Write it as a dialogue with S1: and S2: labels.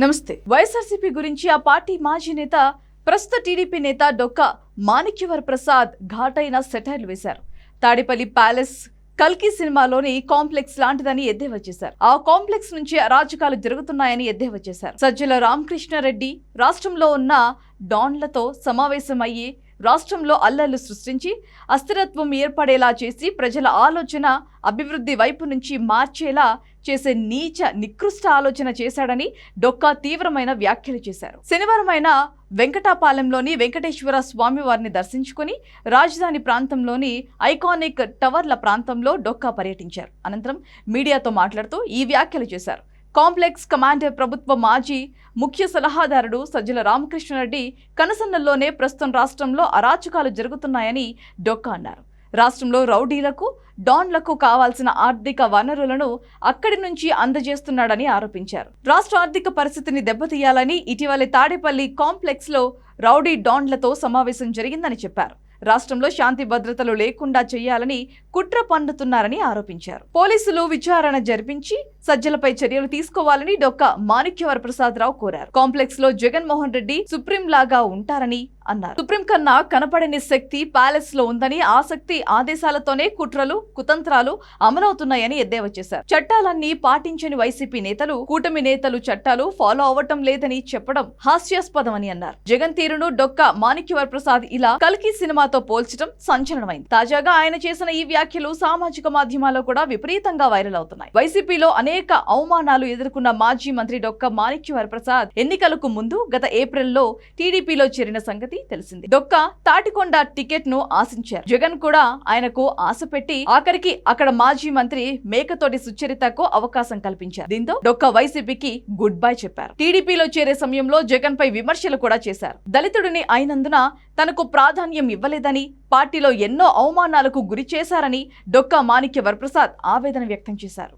S1: నమస్తే. వైఎస్ఆర్సీపీ గురించి ఆ పార్టీ మాజీ నేత ప్రస్తుత టీడీపీ నేత డొక్క మాణిక్యవర్ ప్రసాద్ ఘాటైన సెటైర్లు వేశారు. తాడిపల్లి ప్యాలెస్ కల్కి సినిమాలోని కాంప్లెక్స్ లాంటిదని ఎద్దేవా చేశారు. ఆ కాంప్లెక్స్ నుంచి అరాచకాలు జరుగుతున్నాయని ఎద్దేవా చేశారు. సజ్జల రామకృష్ణారెడ్డి రాష్ట్రంలో ఉన్న డాన్లతో సమావేశమయ్యి రాష్ట్రంలో అల్లర్లు సృష్టించి అస్థిరత్వం ఏర్పడేలా చేసి ప్రజల ఆలోచన అభివృద్ధి వైపు నుంచి మార్చేలా చేసే నీచ నికృష్ట ఆలోచన చేశాడని డొక్కా తీవ్రమైన వ్యాఖ్యలు చేశారు. శనివారం ఆయన వెంకటాపాలెంలోని వెంకటేశ్వర స్వామి వారిని దర్శించుకుని రాజధాని ప్రాంతంలోని ఐకానిక్ టవర్ల ప్రాంతంలో డొక్కా పర్యటించారు. అనంతరం మీడియాతో మాట్లాడుతూ ఈ వ్యాఖ్యలు చేశారు. కాంప్లెక్స్ కమాండర్ ప్రభుత్వ మాజీ ముఖ్య సలహాదారుడు సజ్జల రామకృష్ణారెడ్డి కనసన్నల్లోనే ప్రస్తుతం రాష్ట్రంలో అరాచకాలు జరుగుతున్నాయని డొక్కా అన్నారు. రాష్ట్రంలో రౌడీలకు డాన్లకు కావాల్సిన ఆర్థిక వనరులను అక్కడి నుంచి అందజేస్తున్నాడని ఆరోపించారు. రాష్ట్ర ఆర్థిక పరిస్థితిని దెబ్బతీయాలని ఇటీవలే తాడేపల్లి కాంప్లెక్స్లో రౌడీ డాన్లతో సమావేశం జరిగిందని చెప్పారు. రాష్ట్రంలో శాంతి భద్రతలు లేకుండా చేయాలని కుట్ర పన్నుతున్నారని ఆరోపించారు. పోలీసులు విచారణ జరిపించి సజ్జలపై చర్యలు తీసుకోవాలని డొక్క మాణిక్యవర ప్రసాద్ రావు కోరారు. కాంప్లెక్స్లో జగన్మోహన్ రెడ్డి సుప్రీం లాగా ఉంటారని అన్నారు. సుప్రీం కన్నా కనపడని శక్తి ప్యాలెస్లో ఉందని ఆ శక్తి ఆదేశాలతోనే కుట్రలు కుతంత్రాలు అమలవుతున్నాయని ఎద్దేవా చేశారు. చట్టాలన్నీ పాటించని వైసీపీ నేతలు కూటమి నేతలు చట్టాలు ఫాలో అవ్వటం లేదని చెప్పడం హాస్యాస్పదమని అన్నారు. జగన్ తీరును డొక్క మాణిక్యవర్ ప్రసాద్ ఇలా కల్కి సినిమాతో పోల్చడం సంచలనమైంది. తాజాగా ఆయన చేసిన ఈ వ్యాఖ్యలు సామాజిక మాధ్యమాల్లో కూడా విపరీతంగా వైరల్ అవుతున్నాయి. వైసీపీలో అనేక అవమానాలు ఎదుర్కొన్న మాజీ మంత్రి డొక్క మాణిక్యవర్ ప్రసాద్ ఎన్నికలకు ముందు గత ఏప్రిల్లో టీడీపీలో చేరిన సంగతి సంగతి తెలిసింది. డొక్క తాటికొండ టికెట్ను ఆశించారు. జగన్ కూడా ఆయనకు ఆశ పెట్టి ఆఖరికి అక్కడ మాజీ మంత్రి మేకతోటి సుచరితకు అవకాశం కల్పించారు. దీంతో డొక్క వైసీపీకి గుడ్ బై చెప్పారు. టీడీపీలో చేరే సమయంలో జగన్ పై విమర్శలు కూడా చేశారు. దళితుడిని అయినందున తనకు ప్రాధాన్యం ఇవ్వలేదని పార్టీలో ఎన్నో అవమానాలకు గురి చేశారని డొక్క మాణిక్య వరప్రసాద్ ఆవేదన వ్యక్తం చేశారు.